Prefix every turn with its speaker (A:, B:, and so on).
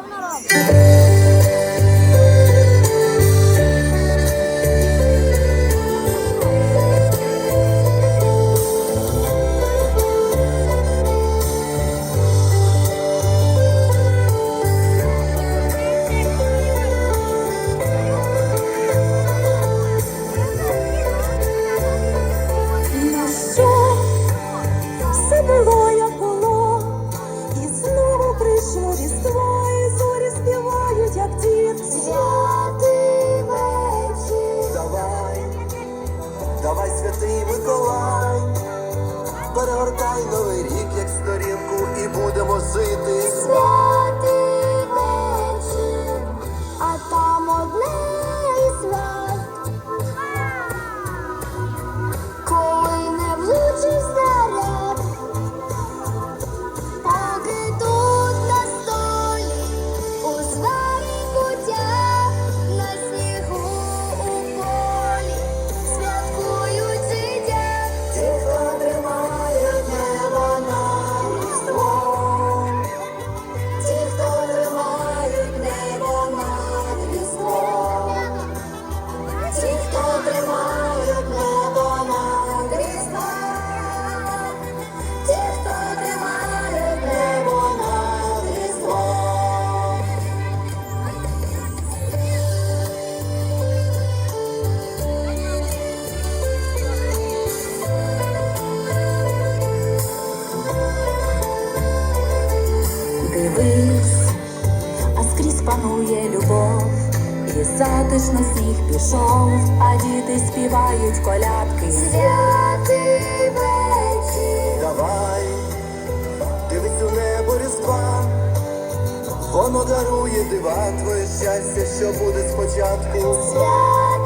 A: Vamos na roda. є любов, і затишно сніг пішов, а діти співають колядки.
B: Святий вечі,
C: Давай, дивись у небо різдва, воно дарує дива, твоє щастя, що буде спочатку.
B: Святий